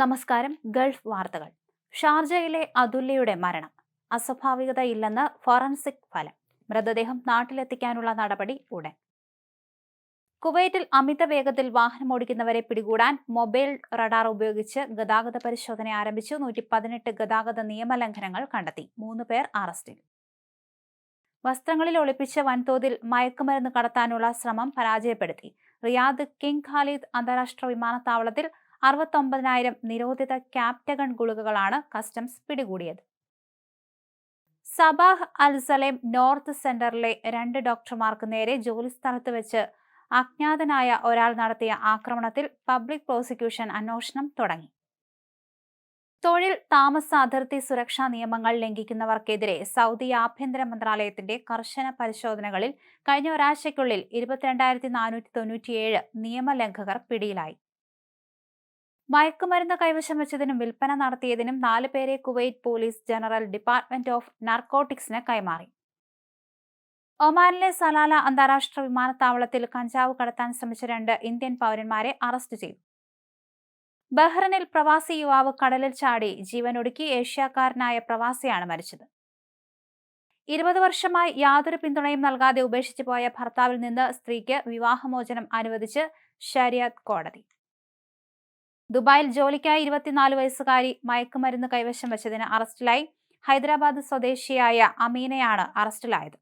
നമസ്കാരം ഗൾഫ് വാർത്തകൾ. ഷാർജയിലെ അതുല്യയുടെ മരണം. അസ്വാഭാവികതയില്ലെന്ന് ഫോറൻസിക് ഫലം. മൃതദേഹം നാട്ടിലെത്തിക്കാനുള്ള നടപടി ഉടൻ. കുവൈറ്റിൽ അമിത വേഗത്തിൽ വാഹനമോടിക്കുന്നവരെ പിടികൂടാൻ മൊബൈൽ റഡാർ ഉപയോഗിച്ച് ഗതാഗത പരിശോധന ആരംഭിച്ചു. നൂറ്റി പതിനെട്ട് ഗതാഗത നിയമലംഘനങ്ങൾ കണ്ടെത്തി. മൂന്ന് പേർ അറസ്റ്റിൽ. വസ്ത്രങ്ങളിൽ ഒളിപ്പിച്ച വൻതോതിൽ മയക്കുമരുന്ന് കടത്താനുള്ള ശ്രമം പരാജയപ്പെടുത്തി. റിയാദ് കിങ് ഖാലിദ് അന്താരാഷ്ട്ര വിമാനത്താവളത്തിൽ അറുപത്തൊമ്പതിനായിരം നിരോധിത ക്യാപ്റ്റഗൺ ഗുളികകളാണ് കസ്റ്റംസ് പിടികൂടിയത്. സബാഹ് അൽസലേം നോർത്ത് സെന്ററിലെ രണ്ട് ഡോക്ടർമാർക്ക് നേരെ ജോലിസ്ഥലത്ത് വെച്ച് അജ്ഞാതനായ ഒരാൾ നടത്തിയ ആക്രമണത്തിൽ പബ്ലിക് പ്രോസിക്യൂഷൻ അന്വേഷണം തുടങ്ങി. തൊഴിൽ താമസ അതിർത്തി സുരക്ഷാ നിയമങ്ങൾ ലംഘിക്കുന്നവർക്കെതിരെ സൗദി ആഭ്യന്തര മന്ത്രാലയത്തിന്റെ കർശന പരിശോധനകളിൽ കഴിഞ്ഞ ഒരാഴ്ചയ്ക്കുള്ളിൽ ഇരുപത്തിരണ്ടായിരത്തി നാനൂറ്റി തൊണ്ണൂറ്റിയേഴ് നിയമലംഘകർ പിടിയിലായി. മയക്കുമരുന്ന് കൈവശം വെച്ചതിനും വിൽപ്പന നടത്തിയതിനും നാല് പേരെ Kuwait police general department of നാർക്കോട്ടിക്സിന് കൈമാറി. ഒമാനിലെ സലാല അന്താരാഷ്ട്ര വിമാനത്താവളത്തിൽ കഞ്ചാവ് കടത്താൻ ശ്രമിച്ച രണ്ട് ഇന്ത്യൻ പൗരന്മാരെ അറസ്റ്റ് ചെയ്തു. ബഹ്റനിൽ പ്രവാസി യുവാവ് കടലിൽ ചാടി ജീവനൊടുക്കി ഏഷ്യാക്കാരനായ പ്രവാസിയാണ് മരിച്ചത്. ഇരുപത് വർഷമായി യാതൊരു പിന്തുണയും നൽകാതെ ഉപേക്ഷിച്ചു പോയ ഭർത്താവിൽ നിന്ന് സ്ത്രീക്ക് വിവാഹമോചനം അനുവദിച്ച് ഷരിയത്ത് കോടതി. ദുബായിൽ ജോലിക്കായി ഇരുപത്തിനാല് വയസ്സുകാരി മയക്കുമരുന്ന് കൈവശം വെച്ചതിന് അറസ്റ്റിലായി. ഹൈദരാബാദ് സ്വദേശിയായ അമീനയാണ് അറസ്റ്റിലായത്.